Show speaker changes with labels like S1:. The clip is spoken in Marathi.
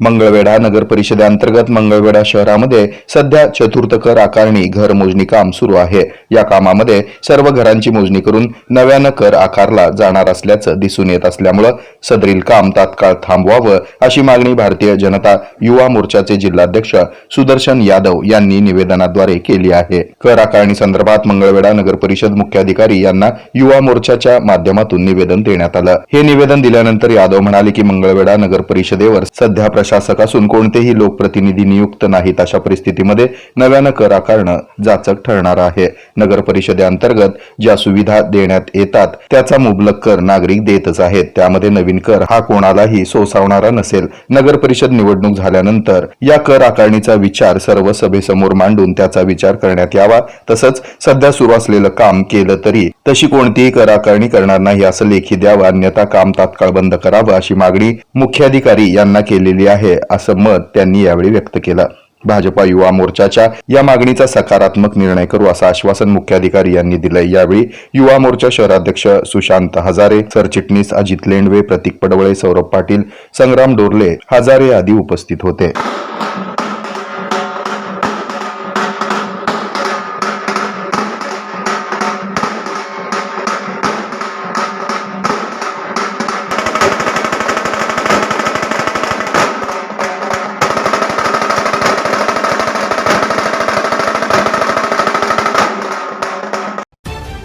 S1: मंगळवेढा नगर परिषदेअंतर्गत मंगळवेढा शहरामध्ये सध्या चतुर्थ कर आकारणी घर मोजणी काम सुरू आहे. या कामामध्ये सर्व घरांची मोजणी करून नव्यानं कर आकारला जाणार असल्याचं दिसून येत असल्यामुळं सदरील काम तात्काळ थांबवावं अशी मागणी भारतीय जनता युवा मोर्चाचे जिल्हाध्यक्ष सुदर्शन यादव यांनी निवेदनाद्वारे केली आहे. कर आकारणी संदर्भात मंगळवेढा नगर परिषद मुख्याधिकारी यांना युवा मोर्चाच्या माध्यमातून निवेदन देण्यात आलं. हे निवेदन दिल्यानंतर यादव म्हणाले की मंगळवेढा नगर परिषदेवर सध्या प्रशासक असून कोणतेही लोकप्रतिनिधी नियुक्त नाहीत अशा परिस्थितीमध्ये नव्यानं कर आकारणं जाचक ठरणार आहे. नगर परिषदेअंतर्गत ज्या सुविधा देण्यात येतात त्याचा मुबलक कर नागरिक देतच आहेत. त्यामध्ये नवीन कर हा कोणालाही सोसावणारा नसेल. नगर परिषद निवडणूक झाल्यानंतर या कर आकारणीचा विचार सर्व सभेसमोर मांडून त्याचा विचार करण्यात यावा. तसंच सध्या सुरू असलेलं काम केलं तरी तशी कोणतीही कर आकारणी करणार नाही असं लेखी द्यावं. अन्यथा काम तात्काळ बंद करावं अशी मागणी मुख्याधिकारी यांना केलेली आहे. असं मत त्यांनी यावेळी व्यक्त केलं. भाजपा युवा मोर्चाच्या या मागणीचा सकारात्मक निर्णय करू असं आश्वासन मुख्याधिकारी यांनी दिलंय. यावेळी युवा मोर्चा शहराध्यक्ष सुशांत हजारे सरचिटणीस अजित लेंडवे प्रतीक पडवळे सौरभ पाटील संग्राम डोरले हजारे आदी उपस्थित होते.